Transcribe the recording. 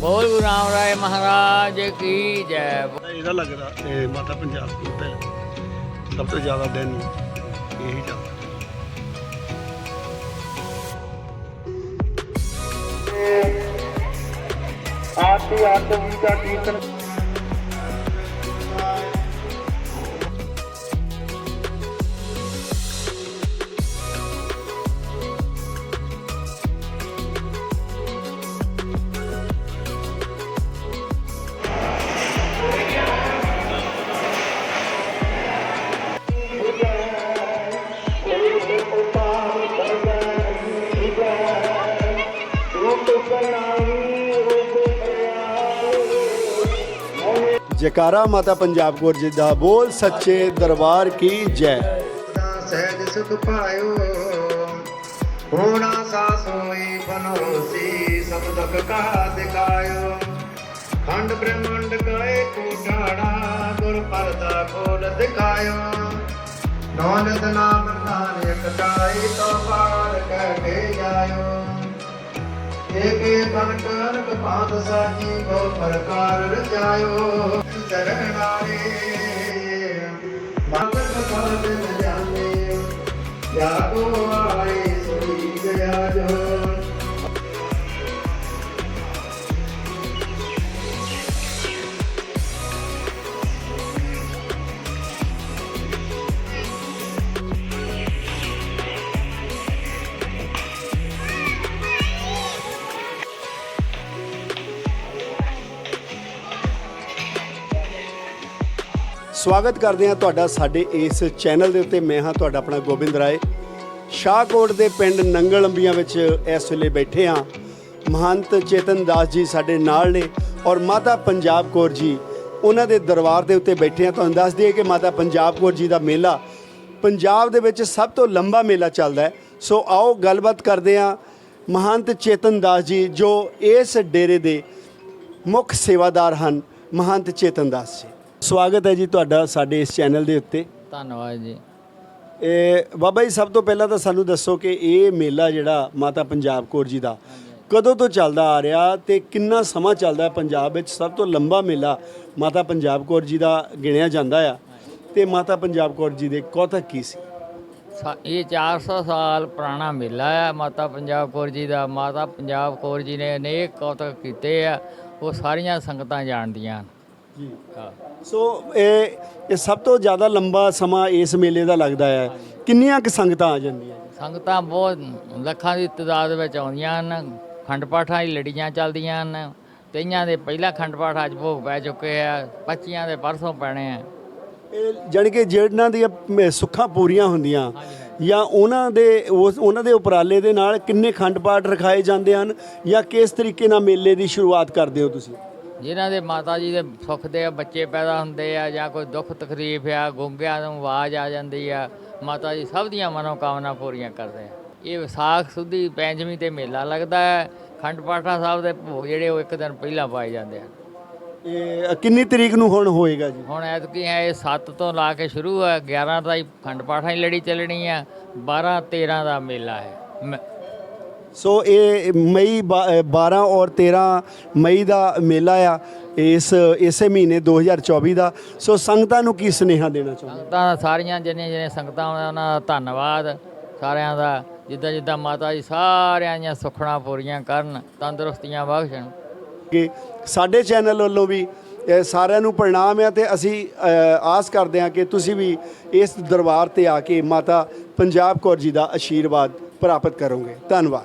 ਬੋਲ ਗੁਰੂ ਰਾਮ ਰਾਏ ਮਹਾਰਾਜ ਕੀ ਜੈ। ਇਹਦਾ ਲੱਗਦਾ ਇਹ ਮਾਤਾ ਪੰਜਾਬ ਦੀ ਪਹਿਲ ਸਭ ਤੋਂ ਜ਼ਿਆਦਾ ਦਿਨ ਇਹੀ ਚੱਲਦਾ। ਆਰਤੀ ਆਤਮ ਦਾ ਕੀਰਤਨ ਜੈਕਾਰਾ ਮਾਤਾ ਪੰਜਾਬ ਕੌਰ ਜੀ ਦਾ ਬੋਲ ਸੱਚੇ ਦਰਬਾਰ ਕੀ ਜੈ। ਸਹਿਜ ਸੁਖ ਪਾਇਓ, ਹੋਣਾ ਸਾਸ ਬਨੋਸੀ, ਸਭ ਦੁਖ ਕਾ ਦਿਖਾਇਓ। ਖੰਡ ਬ੍ਰਹਮੰਡ ਕਏ ਕੋਟਾੜਾ ਗੁਰ ਪਰਦਾ ਖੋਲ ਦਿਖਾਇਓ। ਨੌਲਤ ਨਾਮ ਨਾਨਕ ਕਾਈ ਤੋ ਪਾਰ ਕਹਿ ਜਾਇਓ। ਏਕੇ ਕਨਕ ਅਨਕ ਪਾਦ ਸਾਜੀ ਕੋ ਪ੍ਰਕਾਰ ਰਚਾਇਓ। ಶರಣಾರೇ ಯಾಗೋ ਸਵਾਗਤ ਕਰਦੇ ਹਾਂ ਤੁਹਾਡਾ ਸਾਡੇ ਇਸ ਚੈਨਲ ਦੇ ਉੱਤੇ। ਮੈਂ ਹਾਂ ਤੁਹਾਡਾ ਆਪਣਾ ਗੋਬਿੰਦ ਰਾਏ। ਸ਼ਾਹਕੋਟ ਦੇ ਪਿੰਡ ਨੰਗਲ ਅੰਬੀਆਂ ਵਿੱਚ ਇਸ ਵੇਲੇ ਬੈਠੇ ਹਾਂ। ਮਹੰਤ ਚੇਤਨ ਦਾਸ ਜੀ ਸਾਡੇ ਨਾਲ ਨੇ ਔਰ ਮਾਤਾ ਪੰਜਾਬ ਕੌਰ ਜੀ, ਉਹਨਾਂ ਦੇ ਦਰਬਾਰ ਦੇ ਉੱਤੇ ਬੈਠੇ ਹਾਂ। ਤੁਹਾਨੂੰ ਦੱਸ ਦਈਏ ਕਿ ਮਾਤਾ ਪੰਜਾਬ ਕੌਰ ਜੀ ਦਾ ਮੇਲਾ ਪੰਜਾਬ ਦੇ ਵਿੱਚ ਸਭ ਤੋਂ ਲੰਬਾ ਮੇਲਾ ਚੱਲਦਾ ਹੈ। ਸੋ ਆਓ ਗੱਲਬਾਤ ਕਰਦੇ ਹਾਂ ਮਹੰਤ ਚੇਤਨ ਦਾਸ ਜੀ, ਜੋ ਇਸ ਡੇਰੇ ਦੇ ਮੁੱਖ ਸੇਵਾਦਾਰ ਹਨ। ਮਹੰਤ ਚੇਤਨ ਦਾਸ ਜੀ। ਸਵਾਗਤ ਹੈ ਜੀ ਤੁਹਾਡਾ ਸਾਡੇ ਇਸ ਚੈਨਲ ਦੇ ਉੱਤੇ। ਧੰਨਵਾਦ ਜੀ। ਇਹ ਬਾਬਾ ਜੀ ਸਭ ਤੋਂ ਪਹਿਲਾਂ ਤਾਂ ਸਾਨੂੰ ਦੱਸੋ ਕਿ ਇਹ ਮੇਲਾ ਜਿਹੜਾ ਮਾਤਾ ਪੰਜਾਬ ਕੌਰ ਜੀ ਦਾ ਕਦੋਂ ਤੋਂ ਚੱਲਦਾ ਆ ਰਿਹਾ ਤੇ ਕਿੰਨਾ ਸਮਾਂ ਚੱਲਦਾ ਹੈ ਪੰਜਾਬ ਵਿੱਚ? ਸਭ ਤੋਂ ਲੰਬਾ ਮੇਲਾ ਮਾਤਾ ਪੰਜਾਬ ਕੌਰ ਜੀ ਦਾ ਗਿਣਿਆ ਜਾਂਦਾ ਆ। ਤੇ ਮਾਤਾ ਪੰਜਾਬ ਕੌਰ ਜੀ ਦੇ ਕੌਤਕ ਕੀ ਸੀ? ਸਾ- ਇਹ 400 ਸਾਲ ਪੁਰਾਣਾ ਮੇਲਾ ਹੈ ਮਾਤਾ ਪੰਜਾਬ ਕੌਰ ਜੀ ਦਾ। ਮਾਤਾ ਪੰਜਾਬ ਕੌਰ ਜੀ ਨੇ ਅਨੇਕ ਕੌਤਕ ਕੀਤੇ ਆ। ਉਹ ਸਾਰੀਆਂ ਸੰਗਤਾਂ ਜਾਣਦੀਆਂ ਹਨ। ਜੀ। ਹਾਂ। ਸੋ ਇਹ ਇਹ ਸਭ ਤੋਂ ਜ਼ਿਆਦਾ ਲੰਬਾ ਸਮਾਂ ਇਸ ਮੇਲੇ ਦਾ ਲੱਗਦਾ ਹੈ। ਕਿੰਨੀਆਂ ਕੁ ਸੰਗਤਾਂ ਆ ਜਾਂਦੀਆਂ? ਸੰਗਤਾਂ ਬਹੁਤ ਲੱਖਾਂ ਦੀ ਤਾਦਾਦ ਵਿੱਚ ਆਉਂਦੀਆਂ ਹਨ। ਖੰਡ ਪਾਠਾਂ ਦੀ ਲੜੀਆਂ ਚੱਲਦੀਆਂ ਹਨ। ਕਈਆਂ ਦੇ ਪਹਿਲਾ ਖੰਡ ਪਾਠ ਅੱਜ ਭੋਗ ਪੈ ਚੁੱਕੇ ਆ 25 ਦੇ ਪਰਸੋਂ ਪੈਣੇ ਆ। ਇਹ ਜਾਣੀ ਕਿ ਜਿਹਨਾਂ ਦੀਆਂ ਸੁੱਖਾਂ ਪੂਰੀਆਂ ਹੁੰਦੀਆਂ ਜਾਂ ਉਹਨਾਂ ਦੇ ਉਸ ਉਹਨਾਂ ਦੇ ਉਪਰਾਲੇ ਦੇ ਨਾਲ ਕਿੰਨੇ ਖੰਡ ਪਾਠ ਰਖਾਏ ਜਾਂਦੇ ਹਨ ਜਾਂ ਕਿਸ ਤਰੀਕੇ ਨਾਲ ਮੇਲੇ ਦੀ ਸ਼ੁਰੂਆਤ ਕਰਦੇ ਹੋ ਤੁਸੀਂ? ਜਿਨ੍ਹਾਂ ਦੇ ਮਾਤਾ ਜੀ ਦੇ ਸੁੱਖ ਦੇ ਬੱਚੇ ਪੈਦਾ ਹੁੰਦੇ ਆ ਜਾਂ ਕੋਈ ਦੁੱਖ ਤਕਲੀਫ ਆ ਗੁੰਗਿਆਂ ਨੂੰ ਆਵਾਜ਼ ਆ ਜਾਂਦੀ ਆ ਮਾਤਾ ਜੀ ਸਭ ਦੀਆਂ ਮਨੋਕਾਮਨਾ ਪੂਰੀਆਂ ਕਰਦੇ ਆ। ਇਹ ਵਿਸਾਖ ਸੁਦੀ ਪੰਜਵੀਂ ਤੇ ਮੇਲਾ ਲੱਗਦਾ ਹੈ। ਖੰਡ ਪਾਠਾ ਸਾਹਿਬ ਦੇ ਭੋਗ ਜਿਹੜੇ ਉਹ ਇੱਕ ਦਿਨ ਪਹਿਲਾਂ ਪਾਏ ਜਾਂਦੇ ਆ। ਇਹ ਕਿੰਨੀ ਤਰੀਕ ਨੂੰ ਹੁਣ ਹੋਏਗਾ ਜੀ? ਹੁਣ ਐਤਕੀ ਹੈ ਇਹ 7 ਤੋਂ ਲਾ ਕੇ ਸ਼ੁਰੂ ਹੈ। 11 ਦਾ ਹੀ ਖੰਡ ਪਾਠਾਂ ਦੀ ਲੜੀ ਚੱਲਣੀ ਆ। 12 13 ਦਾ ਮੇਲਾ ਹੈ। ਸੋ ਇਹ ਮਈ ਬਾ- ਅ, 12 ਔਰ 13 ਮਈ ਦਾ ਮੇਲਾ ਆ ਇਸ ਇਸੇ ਮਹੀਨੇ 2024 ਦਾ। ਸੋ ਸੰਗਤਾਂ ਨੂੰ ਕੀ ਸੁਨੇਹਾ ਦੇਣਾ ਚਾਹੁੰਦੇ ਸੰਗਤਾਂ ਸਾਰੀਆਂ ਜਿੰਨੀਆਂ ਜਿੰਨੀਆਂ ਸੰਗਤਾਂ ਉਹਨਾਂ ਦਾ ਧੰਨਵਾਦ ਸਾਰਿਆਂ ਦਾ ਜਿੱਦਾਂ ਜਿੱਦਾਂ ਮਾਤਾ ਜੀ ਸਾਰਿਆਂ ਦੀਆਂ ਸੁਖਣਾ ਪੂਰੀਆਂ ਕਰਨ ਤੰਦਰੁਸਤੀਆਂ ਬਖਸ਼ਣ। ਕਿ ਸਾਡੇ ਚੈਨਲ ਵੱਲੋਂ ਵੀ ਸਾਰਿਆਂ ਨੂੰ ਪ੍ਰਣਾਮ ਹੈ ਤੇ ਅਸੀਂ ਆਸ ਕਰਦੇ ਹਾਂ ਕਿ ਤੁਸੀਂ ਵੀ ਇਸ ਦਰਬਾਰ ਤੇ ਆ ਕੇ ਮਾਤਾ ਪੰਜਾਬ ਕੌਰ ਜੀ ਦਾ ਆਸ਼ੀਰਵਾਦ ਪ੍ਰਾਪਤ ਕਰੋਗੇ। ਧੰਨਵਾਦ।